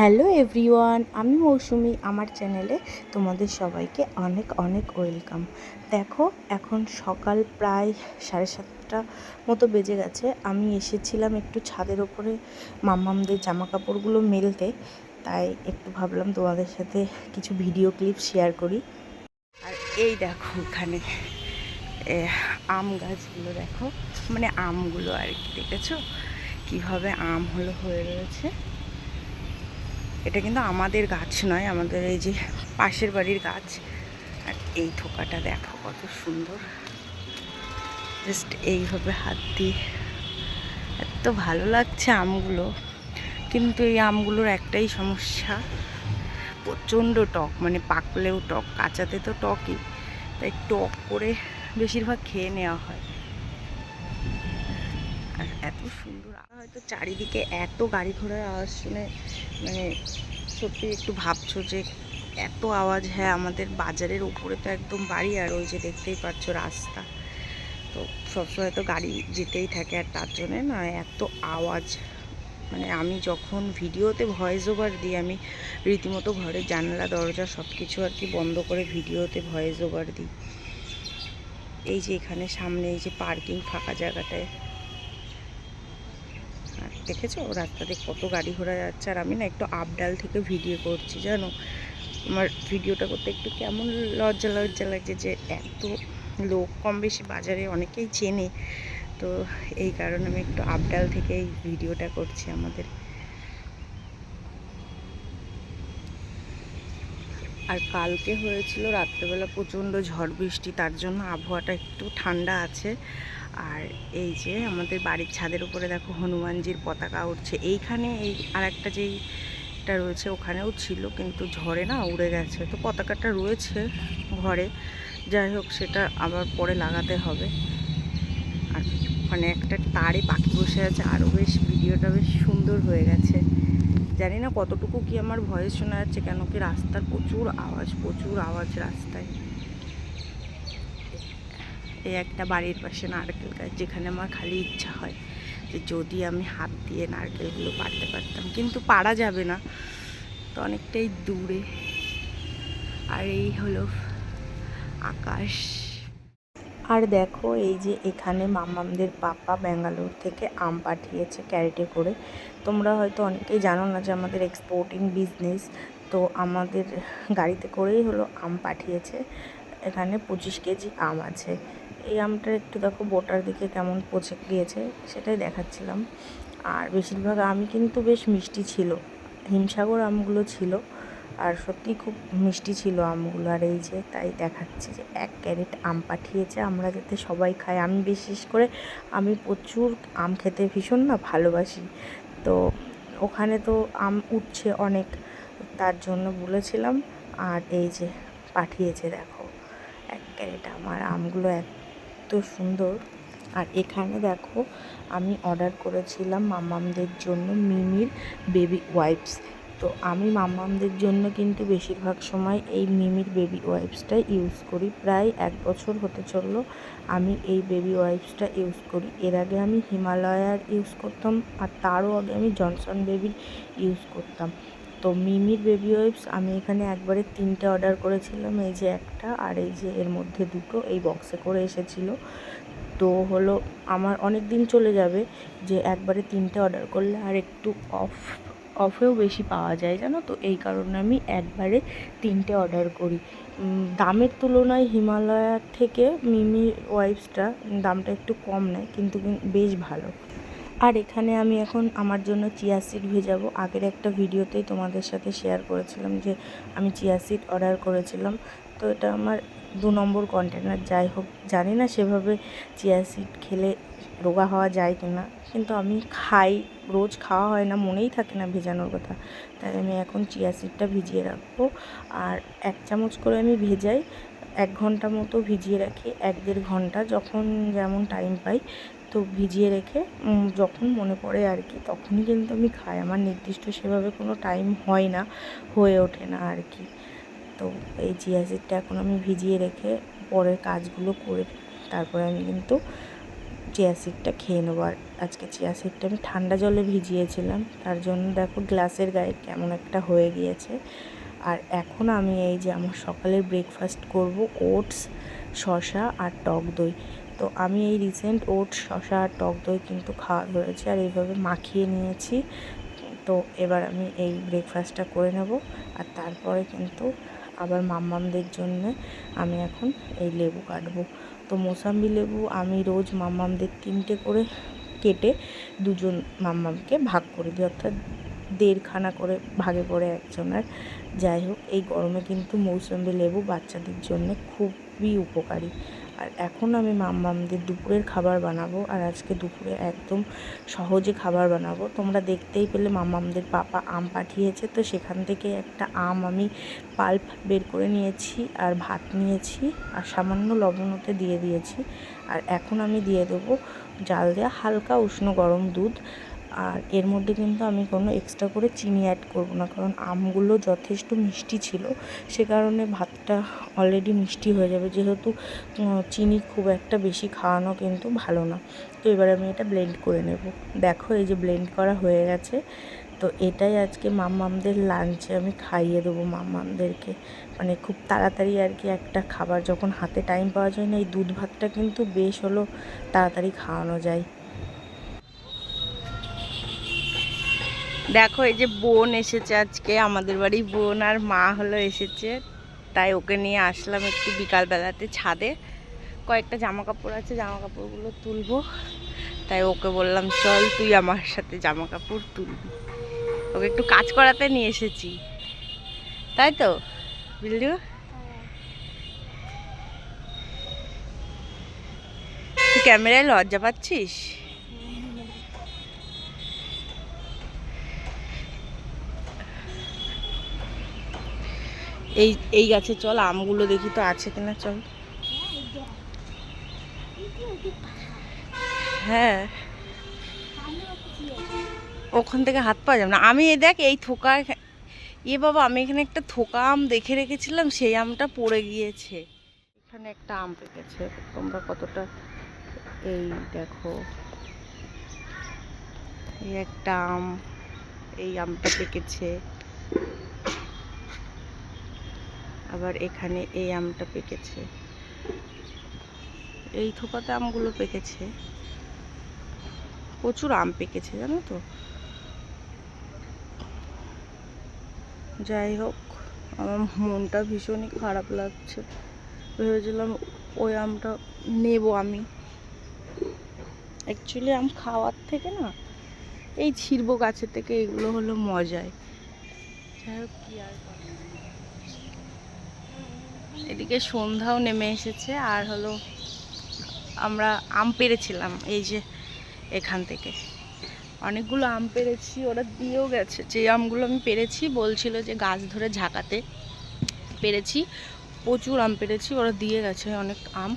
Hello everyone আমি মৌসুমি আমার চ্যানেলে তোমাদের সবাইকে অনেক অনেক ওয়েলকাম। দেখো এখন সকাল প্রায় সাড়ে সাতটা মতো বেজে গেছে। আমি এসেছিলাম একটু ছাদের ওপরে মাম্মামদের জামা কাপড়গুলো মেলতে তাই একটু ভাবলাম তোমাদের সাথে কিছু ভিডিও ক্লিপ শেয়ার করি। আর এই দেখো এখানে এ, আম গাছগুলো দেখো মানে আমগুলো আর কি দেখেছ? কীভাবে আম হলো হয়ে রয়েছে। এটা কিন্তু আমাদের গাছ নয়, আমাদের এই যে পাশের বাড়ির গাছ। আর এই থোকাটা দেখো কত সুন্দর। জাস্ট এইভাবে হাত দিয়ে। এত ভালো লাগছে আমগুলো। কিন্তু এই আমগুলোর একটাই সমস্যা, প্রচণ্ড টক মানে পাকলেও টক, কাঁচাতে তো টকই। তাই টক করে বেশিরভাগ খেয়ে নেওয়া হয়। সুন্দর। হয়তো চারিদিকে এত গাড়ি ঘোড়ার আওয়াজ শুনে মানে সত্যি একটু ভাবছ যে এত আওয়াজ হ্যাঁ আমাদের বাজারের উপরে তো একদম বাড়ি আর ওই যে দেখতেই পাচ্ছ রাস্তা। তো সবসময় তো গাড়ি যেতেই থাকে আর তার জন্যে না এত আওয়াজ। মানে আমি যখন ভিডিওতে ভয়েস ওভার দিই, আমি রীতিমতো ঘরের জানলা, দরজা সব কিছু আর কি বন্ধ করে ভিডিওতে ভয়েস ওভার দিই। এই যে এখানে সামনে এই যে পার্কিং ফাঁকা জায়গাটায়। দেখেছ? রাস্তাতে কত গাড়ি ঘোড়া যাচ্ছে। আর আমি না একটু আপডাল থেকে ভিডিও করছি, জানো? আমার ভিডিওটা করতে একটু কেমন লজ্জা লজ্জা লাগছে যে এত লোক কম বেশি বাজারে অনেকেই চেনে। তো এই কারণে আমি একটু আপডাল থেকে এই ভিডিওটা করছি আমাদের। আর কালকে হয়েছিল রাত্রেবেলা প্রচণ্ড ঝড় বৃষ্টি, তার জন্য আবহাওয়াটা একটু ঠান্ডা আছে। আর এই যে আমাদের বাড়ির ছাদের উপরে দেখো হনুমানজির পতাকা উঠছে। এইখানে এই আর একটা যেইটা রয়েছে ওখানেও ছিল, কিন্তু ঝড়ে না উড়ে গেছে। তো পতাকাটা রয়েছে ঘরে। যাই হোক, সেটা আবার পরে লাগাতে হবে। আর ওখানে একটা তারে পাখি বসে আছে। আরও বেশ ভিডিওটা বেশ সুন্দর হয়ে গেছে। জানি না কতটুকু কি আমার ভয়েস শোনা যাচ্ছে, কেন কি রাস্তার প্রচুর আওয়াজ প্রচুর আওয়াজ রাস্তায়। এই একটা বাড়ির পাশে নারকেল গাছ, যেখানে আমার খালি ইচ্ছা হয় যে যদি আমি হাত দিয়ে নারকেলগুলো পাড়তে পারতাম। কিন্তু পারা যাবে না, তো অনেকটাই দূরে। আর এই হলো আকাশ। আর দেখো এই যে এখানে মামামদের পাপা ব্যাঙ্গালোর থেকে আম পাঠিয়েছে ক্যারেটে করে। তোমরা হয়তো অনেকেই জানো না যে আমাদের এক্সপোর্টিং বিজনেস তো আমাদের গাড়িতে করেই হলো আম পাঠিয়েছে। এখানে পঁচিশ কেজি আম আছে। এই আমটা একটু দেখো বোটার দিকে কেমন পচে গিয়েছে, সেটাই দেখাচ্ছিলাম। আর বেশিরভাগ আমই কিন্তু বেশ মিষ্টি ছিল। হিমসাগর আমগুলো ছিল, আর সত্যি খুব মিষ্টি ছিল আমগুলো। আর এই যে তাই দেখাচ্ছে যে এক ক্যারেট আম পাঠিয়েছে, আমরা যাতে সবাই খাই। আমি বিশেষ করে, আমি প্রচুর আম খেতে ভীষণ না ভালোবাসি। তো ওখানে তো আম উঠছে অনেক, তার জন্য বলেছিলাম। আর এই যে পাঠিয়েছে দেখো, এক ক্যারেট আমার আমগুলো এত সুন্দর। আর এখানে দেখো, আমি অর্ডার করেছিলাম মামামদের জন্য মিমির বেবি ওয়াইপস। তো আমি মামামদের জন্য কিন্তু বেশিরভাগ সময় এই মিমির বেবি ওয়াইপসটা ইউজ করি। প্রায় এক বছর হতে চলল আমি এই বেবি ওয়াইপসটা ইউজ করি। এর আগে আমি হিমালয়ার ইউজ করতাম আর তারও আগে আমি জনসন বেবির ইউজ করতাম। তো মিমির বেবি ওয়াইপস আমি এখানে একবারে তিনটে অর্ডার করেছিলাম, এই যে একটা আর এই যে এর মধ্যে দুটো, এই বক্সে করে এসেছিল। তো হলো আমার অনেক দিন চলে যাবে যে একবারে তিনটে অর্ডার করলে আর একটু অফ অফেও বেশি পাওয়া যায়, জানো তো? এই কারণে আমি একবারে তিনটে অর্ডার করি। দামের তুলনায় হিমালয়ার থেকে মিমি ওয়াইপসটা দামটা একটু কম নেয়, কিন্তু কিন- বেশ ভালো। আর এখানে আমি এখন আমার জন্য চিয়া সিড ভেজাবো। আগের একটা ভিডিওতেই তোমাদের সাথে শেয়ার করেছিলাম যে আমি চিয়া সিড অর্ডার করেছিলাম। তো এটা আমার দু নম্বর কন্টেনার যাই হোক, জানি না সেভাবে চিয়া সিড খেলে রোগা হওয়া যায় কি না কিন্তু আমি খাই, রোজ খাওয়া হয় না, মনেই থাকে না ভেজানোর কথা। তাই আমি এখন চিয়া সিডটা ভিজিয়ে রাখব। আর এক চামচ করে আমি ভেজাই, এক ঘণ্টা মতো ভিজিয়ে রাখি, এক দেড় ঘণ্টা যখন যেমন টাইম পাই। তো ভিজিয়ে রেখে যখন মনে পড়ে আর কি তখনই কিন্তু আমি খাই। আমার নির্দিষ্ট সেভাবে কোনো টাইম হয় না হয়ে ওঠে না আর কি। তো এই চিয়া সিডটা এখন আমি ভিজিয়ে রেখে পরের কাজগুলো করে তারপরে আমি কিন্তু চিয়া সিডটা খেয়ে নেব। আর আজকে চিয়া সিডটা আমি ঠান্ডা জলে ভিজিয়েছিলাম তার জন্য দেখো গ্লাসের গায়ে কেমন একটা হয়ে গিয়েছে। আর এখন আমি এই যে আমার সকালের ব্রেকফাস্ট করব ওটস শশা আর টক দই। তো আমি এই রিসেন্ট ওট শশা টক দই কিন্তু খাওয়া ধরেছি আর এইভাবে মাখিয়ে নিয়েছি। তো এবার আমি এই ব্রেকফাস্টটা করে নেব আর তারপরে কিন্তু আবার মাম্মামদের জন্য আমি এখন এই লেবু কাটবো। তো মোসাম্বি লেবু আমি রোজ মাম্মামদের তিনটে করে কেটে দুজন মাম্মামকে ভাগ করে দিই, অর্থাৎ দেড়খানা করে ভাগে পড়ে একজনের। যাই হোক, এই গরমে কিন্তু মৌসুম্বি লেবু বাচ্চাদের জন্য খুবই উপকারী। আর এখন আমি মাম্মামদের দুপুরের খাবার বানাবো আর আজকে দুপুরে একদম সহজে খাবার বানাবো। তোমরা দেখতেই পেলে মাম্মামদের পাপা আম পাঠিয়েছে, তো সেখান থেকে একটা আম আমি পাল্প বের করে নিয়েছি আর ভাত নিয়েছি আর সামান্য লবণতে দিয়ে দিয়েছি। আর এখন আমি দিয়ে দেবো জাল দেওয়া হালকা উষ্ণ গরম দুধ আর এর মধ্যে কিন্তু আমি কোনো এক্সট্রা করে চিনি অ্যাড করব না। কারণ আমগুলো যথেষ্ট মিষ্টি ছিল, সে কারণে ভাতটা অলরেডি মিষ্টি হয়ে যাবে। যেহেতু চিনি খুব একটা বেশি খাওয়ানো কিন্তু ভালো না। তো এবার আমি এটা ব্লেন্ড করে নেব। দেখো এই যে ব্লেন্ড করা হয়ে গেছে। তো এটাই আজকে মাম্মামদের লাঞ্চে আমি খাইয়ে দেবো মাম্মামদেরকে। মানে খুব তাড়াতাড়ি আর কি একটা খাবার। যখন হাতে টাইম পাওয়া যায় না, এই দুধ ভাতটা কিন্তু বেশ হলো তাড়াতাড়ি খাওয়ানো যায়। দেখো, এই যে বোন এসেছে আজকে, আমাদের বাড়ি বোন আর মা হলো এসেছে। তাই ওকে নিয়ে আসলাম একটু বিকালবেলাতে ছাদে। কয়েকটা জামা কাপড় আছে জামা কাপড়গুলো তুলবো। তাই ওকে বললাম, চল তুই আমার সাথে জামা কাপড় তুলবি। ওকে একটু কাজ করাতে নিয়ে এসেছি। তাই তো, বিল্লু? তুই ক্যামেরায় লজ্জা পাচ্ছিস? এই এই গাছে চল, আমগুলো দেখি তো আছে কিনা, চল। হ্যাঁ। ওখান থেকে হাত পাওয়া যাবে না। আমি এই দেখ, এই থোকা এ বাবা, আমি এখানে একটা থোকা আম দেখে রেখেছিলাম, সেই আমটা পড়ে গিয়েছে। এখানে একটা আম পেকেছে, তোমরা কতটা, এই দেখো। এই একটা আম, এই আমটা পেকেছে। আবার এখানে এই আমটা পেকেছে। এই থোপাতে আমগুলো পেকেছে। প্রচুর আম পেকেছে, জানো তো? যাই হোক, আমার মনটা ভীষণই খারাপ লাগছে। ভেবেছিলাম ওই আমটা নেব আমি। অ্যাকচুয়ালি আম খাওয়ার থেকে না, এই ছিড়বো গাছের থেকে এগুলো হলো মজায় যাই হোক, কী আর এদিকে সন্ধ্যাও নেমে এসেছে, আর হলো আমরা আম পেরেছিলাম এই যে এখান থেকে। অনেকগুলো আম পেরেছি, ওরা দিয়েও গেছে। যে আমগুলো আমি পেরেছি, বলছিল যে গাছ ধরে ঝাঁকাতে পেরেছি, প্রচুর আম পেরেছি, ওরা দিয়ে গেছে অনেক আম।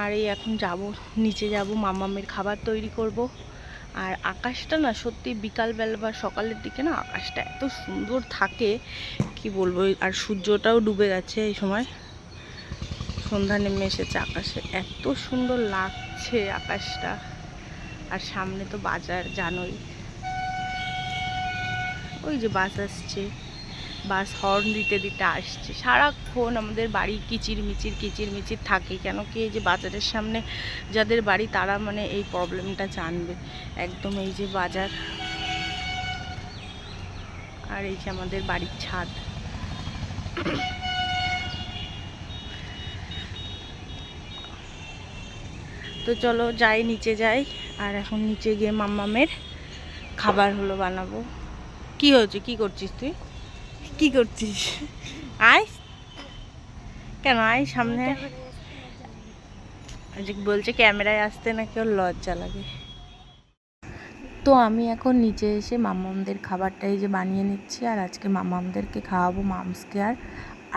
আর এই এখন যাব, নিচে যাব, মামামের খাবার তৈরি করব। আর আকাশটা না সত্যি বিকালবেলা বা সকালের দিকে না আকাশটা এত সুন্দর থাকে, কি বলব? আর সূর্যটাও ডুবে গেছে এই সময়। সন্ধ্যা নেমে এসেছে আকাশে। এত সুন্দর লাগছে আকাশটা। আর সামনে তো বাজার, জানোই। ওই যে বাস আসছে। বাস হর্ন দিতে দিতে আসছে। সারাক্ষণ আমাদের বাড়ি কিচির মিচির কিচির মিচির থাকে কেন কি এই যে বাজারের সামনে যাদের বাড়ি তারা মানে এই প্রবলেমটা জানবে। একদম এই যে বাজার। আর এই যে আমাদের বাড়ির ছাদ। তো চলো যাই, নিচে যাই। আর এখন নিচে গিয়ে মাম্মামের খাবার হলো বানাবো। কি হয়েছে? কি করছিস তুই? কি করছিস? আয়। কেন আয় সামনে? বলছে ক্যামেরায় আসতে নাকি ওর লজ্জা লাগে। তো আমি এখন নিচে এসে মামামদের খাবারটাই যে বানিয়ে নিচ্ছি, আর আজকে মামামদেরকে খাওয়াবো মামসকে আর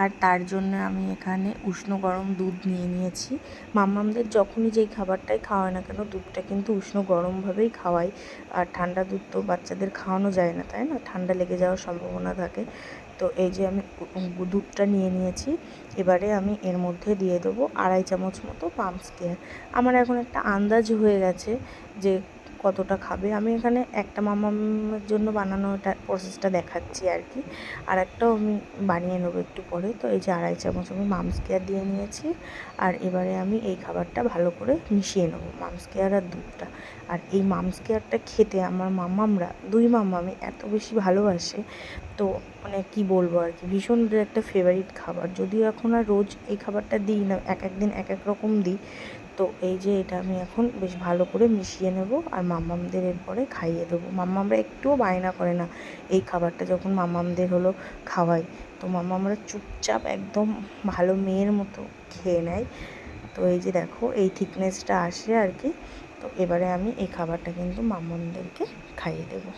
আর তার জন্য আমি এখানে উষ্ণ গরম দুধ নিয়ে নিয়েছি। মামামদের যখনই যেই খাবারটাই খাওয়ায় না কেন, দুধটা কিন্তু উষ্ণ গরমভাবেই খাওয়াই। আর ঠান্ডা দুধ তো বাচ্চাদের খাওয়ানো যায় না, তাই না? ঠান্ডা লেগে যাওয়ার সম্ভাবনা থাকে। তো এই যে আমি দুধটা নিয়ে নিয়েছি, এবারে আমি এর মধ্যে দিয়ে দেবো আড়াই চামচ মতো পাম্পস কেয়ার আমার এখন একটা আন্দাজ হয়ে গেছে যে কতটা খাবে। আমি এখানে একটা মামামের জন্য বানানো এটা প্রসেসটা দেখাচ্ছি আর কি। আর একটাও আমি বানিয়ে নেব একটু পরে। তো এই যে আড়াই চামচ আমি মামস কেয়ার দিয়ে নিয়েছি। আর এবারে আমি এই খাবারটা ভালো করে মিশিয়ে নেব মামস কেয়ার আর দুধটা। আর এই মামস কেয়ারটা খেতে আমার মামামরা, দুই মামামে এত বেশি ভালোবাসে। তো মানে কি বলব আর কি, ভীষণ একটা ফেভারিট খাবার। যদিও এখন আর রোজ এই খাবারটা দিই না, এক এক দিন এক এক রকম দিই। তো এই যে এটা আমি এখন বেশ ভালো করে মিশিয়ে নেব আর মাম্মামদের এরপরে খাইয়ে দেবো। মাম্মামরা একটুও বায়না করে না। এই খাবারটা যখন মাম্মামদের হলো খাওয়াই, তো মাম্মামরা চুপচাপ একদম ভালো মেয়ের মতো খেয়ে নেয়। তো এই যে দেখো, এই থিকনেসটা আসে আর কি। তো এবারে আমি এই খাবারটা কিন্তু মাম্মামদেরকে খাইয়ে দেবো।